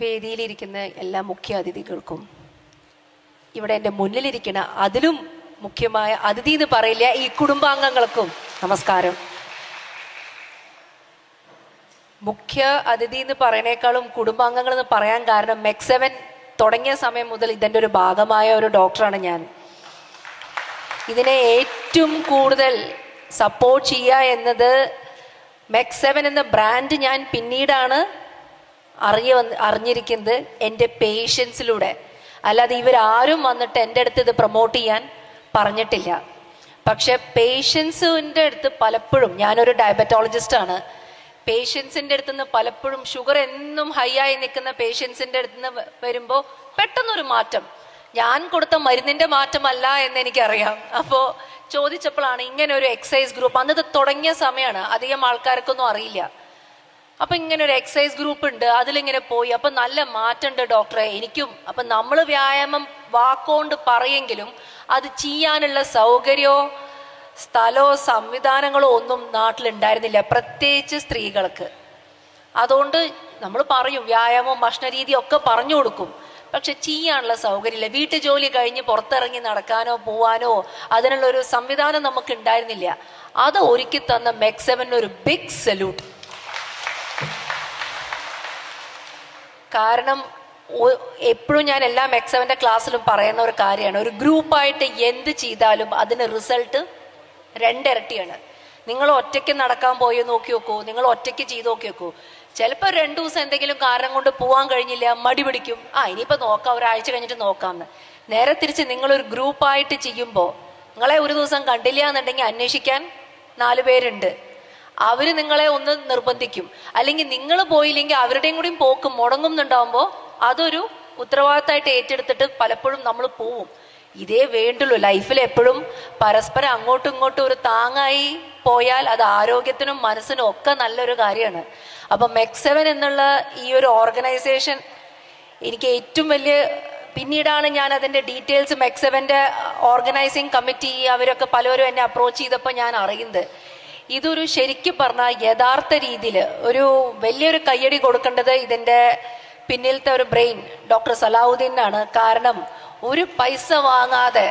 വേദിയിലിരിക്കുന്ന എല്ലാ മുഖ്യ അതിഥികൾക്കും ഇവിടെ എന്റെ മുന്നിലിരിക്കുന്ന അതിലും മുഖ്യമായ അതിഥി എന്ന് പറയില്ല ഈ കുടുംബാംഗങ്ങൾക്കും നമസ്കാരം. മുഖ്യ അതിഥി എന്ന് പറയണേക്കാളും കുടുംബാംഗങ്ങൾ എന്ന് പറയാൻ കാരണം മെക്സവൻ തുടങ്ങിയ സമയം മുതൽ ഇതിന്റെ ഒരു ഭാഗമായ ഒരു ഡോക്ടറാണ് ഞാൻ. ഇതിനെ ഏറ്റവും കൂടുതൽ സപ്പോർട്ട് ചെയ്യുക എന്നത് മെക്സവൻ എന്ന ബ്രാൻഡ് ഞാൻ പിന്നീടാണ് അറിയ അറിഞ്ഞിരിക്കുന്നത് എന്റെ പേഷ്യൻസിലൂടെ അല്ലാതെ ഇവരാരും വന്നിട്ട് എന്റെ അടുത്ത് ഇത് പ്രൊമോട്ട് ചെയ്യാൻ പറഞ്ഞിട്ടില്ല. പക്ഷെ പേഷ്യൻസിന്റെ അടുത്ത് പലപ്പോഴും ഞാനൊരു ഡയബറ്റോളജിസ്റ്റ് ആണ്. പേഷ്യൻസിന്റെ അടുത്ത് നിന്ന് പലപ്പോഴും ഷുഗർ എന്നും ഹൈ ആയി നിൽക്കുന്ന പേഷ്യൻസിന്റെ അടുത്ത് നിന്ന് വരുമ്പോൾ പെട്ടെന്നൊരു മാറ്റം. ഞാൻ കൊടുത്ത മരുന്നിന്റെ മാറ്റമല്ല എന്ന് എനിക്കറിയാം. അപ്പോൾ ചോദിച്ചപ്പോഴാണ് ഇങ്ങനെ ഒരു എക്സസൈസ് ഗ്രൂപ്പ് അന്നത് തുടങ്ങിയ സമയമാണ് അധികം ആൾക്കാർക്കൊന്നും അറിയില്ല. അപ്പൊ ഇങ്ങനെ ഒരു എക്സസൈസ് ഗ്രൂപ്പ് ഉണ്ട് അതിലിങ്ങനെ പോയി. അപ്പൊ നല്ല മാറ്റമുണ്ട് ഡോക്ടറെ എനിക്കും. അപ്പൊ നമ്മൾ വ്യായാമം വാക്കോണ്ട് പറയെങ്കിലും അത് ചെയ്യാനുള്ള സൗകര്യമോ സ്ഥലമോ സംവിധാനങ്ങളോ ഒന്നും നാട്ടിലുണ്ടായിരുന്നില്ല പ്രത്യേകിച്ച് സ്ത്രീകൾക്ക്. അതുകൊണ്ട് നമ്മൾ പറയും വ്യായാമം ഭക്ഷണരീതി ഒക്കെ പറഞ്ഞു കൊടുക്കും. പക്ഷെ ചെയ്യാനുള്ള സൗകര്യമില്ല. വീട്ടു ജോലി കഴിഞ്ഞ് പുറത്തിറങ്ങി നടക്കാനോ പോവാനോ അതിനുള്ള ഒരു സംവിധാനം നമുക്ക് ഉണ്ടായിരുന്നില്ല അത് ഒരുക്കി തന്ന മെക്സവൻ ഒരു ബിഗ് സല്യൂട്ട് കാരണം എപ്പോഴും ഞാൻ എല്ലാ മെക്സവന്റെ ക്ലാസ്സിലും പറയുന്ന ഒരു കാര്യമാണ്. ഒരു ഗ്രൂപ്പായിട്ട് എന്ത് ചെയ്താലും അതിന് റിസൾട്ട് രണ്ടിരട്ടിയാണ്. നിങ്ങൾ ഒറ്റയ്ക്ക് നടക്കാൻ പോയി നോക്കി നോക്കൂ. നിങ്ങൾ ഒറ്റയ്ക്ക് ചെയ്ത് നോക്കി നോക്കൂ. ചിലപ്പോൾ രണ്ടു ദിവസം എന്തെങ്കിലും കാരണം കൊണ്ട് പോകാൻ കഴിഞ്ഞില്ല മടി പിടിക്കും. ആ ഇനിയിപ്പോൾ നോക്കാം. ഒരാഴ്ച കഴിഞ്ഞിട്ട് നോക്കാമെന്ന് നേരെ തിരിച്ച് നിങ്ങളൊരു ഗ്രൂപ്പായിട്ട് ചെയ്യുമ്പോൾ നിങ്ങളെ ഒരു ദിവസം കണ്ടില്ല എന്നുണ്ടെങ്കിൽ അന്വേഷിക്കാൻ നാല് പേരുണ്ട്. അവർ നിങ്ങളെ ഒന്ന് നിർബന്ധിക്കും. അല്ലെങ്കിൽ നിങ്ങൾ പോയില്ലെങ്കിൽ അവരുടെയും കൂടി പോക്ക് മുടങ്ങുന്നുണ്ടാവുമ്പോൾ അതൊരു ഉത്തരവാദിത്തമായിട്ട് ഏറ്റെടുത്തിട്ട് പലപ്പോഴും നമ്മൾ പോവും. ഇതേ വേണ്ടുള്ളൂ. ലൈഫിൽ എപ്പോഴും പരസ്പരം അങ്ങോട്ടും ഇങ്ങോട്ടും ഒരു താങ്ങായി പോയാൽ അത് ആരോഗ്യത്തിനും മനസ്സിനും ഒക്കെ നല്ലൊരു കാര്യമാണ്. അപ്പൊ മെക്സെവൻ എന്നുള്ള ഈ ഒരു ഓർഗനൈസേഷൻ എനിക്ക് ഏറ്റവും വലിയ പിന്നീടാണ് ഞാൻ അതിന്റെ ഡീറ്റെയിൽസ് മെക്സെവന്റെ ഓർഗനൈസിങ് കമ്മിറ്റി അവരൊക്കെ പലരും എന്നെ അപ്രോച്ച് ചെയ്തപ്പോൾ ഞാൻ അറിയുന്നത്. ഇതൊരു ശരിക്കും പറഞ്ഞാൽ യഥാർത്ഥ രീതിയിൽ ഒരു വലിയൊരു കയ്യടി കൊടുക്കേണ്ടത് ഇതിന്റെ പിന്നിലത്തെ ഒരു ബ്രെയിൻ ഡോക്ടർ സലാഹുദ്ദീനാണ്. കാരണം ഒരു പൈസ വാങ്ങാതെ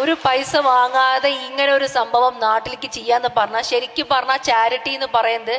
ഒരു പൈസ വാങ്ങാതെ ഇങ്ങനെ ഒരു സംഭവം നാട്ടിലേക്ക് ചെയ്യാന്ന് പറഞ്ഞാൽ ശരിക്കും പറഞ്ഞാൽ ചാരിറ്റി എന്ന് പറയുന്നത്